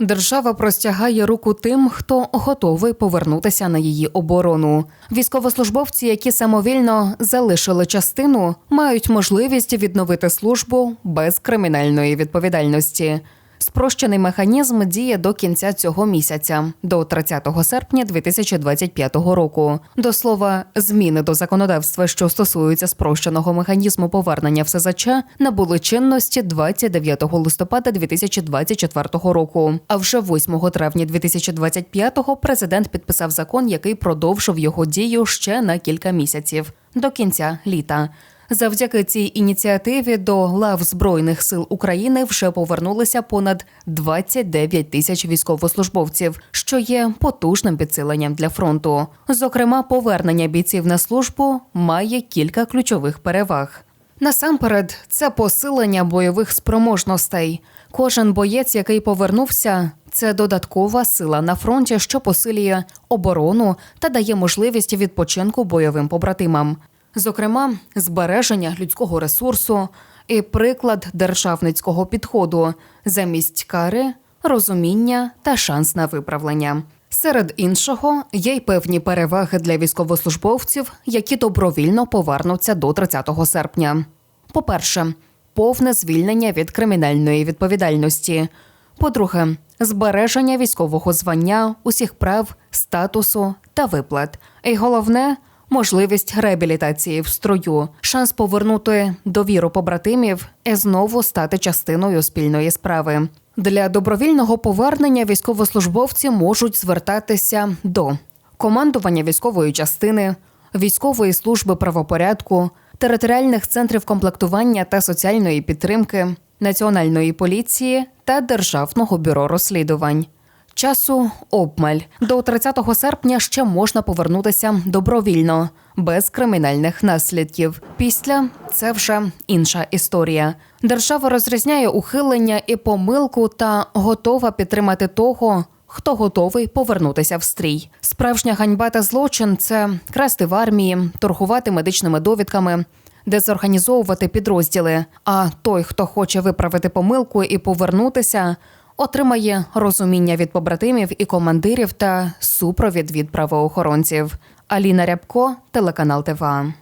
Держава простягає руку тим, хто готовий повернутися на її оборону. Військовослужбовці, які самовільно залишили частину, мають можливість відновити службу без кримінальної відповідальності. Спрощений механізм діє до кінця цього місяця, до 30 серпня 2025 року. До слова, зміни до законодавства, що стосуються спрощеного механізму повернення в СЗЧ, набули чинності 29 листопада 2024 року. А вже 8 травня 2025 президент підписав закон, який продовжив його дію ще на кілька місяців до кінця літа. Завдяки цій ініціативі до лав Збройних сил України вже повернулися понад 29 тисяч військовослужбовців, що є потужним підсиленням для фронту. Зокрема, повернення бійців на службу має кілька ключових переваг. Насамперед, це посилення бойових спроможностей. Кожен боєць, який повернувся, це додаткова сила на фронті, що посилює оборону та дає можливість відпочинку бойовим побратимам зокрема, збереження людського ресурсу і приклад державницького підходу замість кари, розуміння та шанс на виправлення. Серед іншого є й певні переваги для військовослужбовців, які добровільно повернуться до 30 серпня. По-перше, повне звільнення від кримінальної відповідальності. По-друге, збереження військового звання, усіх прав, статусу та виплат. І головне можливість реабілітації в строю, шанс повернути довіру побратимів і знову стати частиною спільної справи. Для добровільного повернення військовослужбовці можуть звертатися до командування військової частини, військової служби правопорядку, територіальних центрів комплектування та соціальної підтримки, національної поліції та державного бюро розслідувань. Часу обмаль до 30 серпня ще можна повернутися добровільно, без кримінальних наслідків. Після це вже інша історія. Держава розрізняє ухилення і помилку та готова підтримати того. Хто готовий повернутися в стрій? Справжня ганьба та злочин це красти в армії, торгувати медичними довідками, дезорганізовувати підрозділи. А той, хто хоче виправити помилку і повернутися, отримає розуміння від побратимів і командирів та супровід від правоохоронців. Аліна Рябко, телеканал ТВА.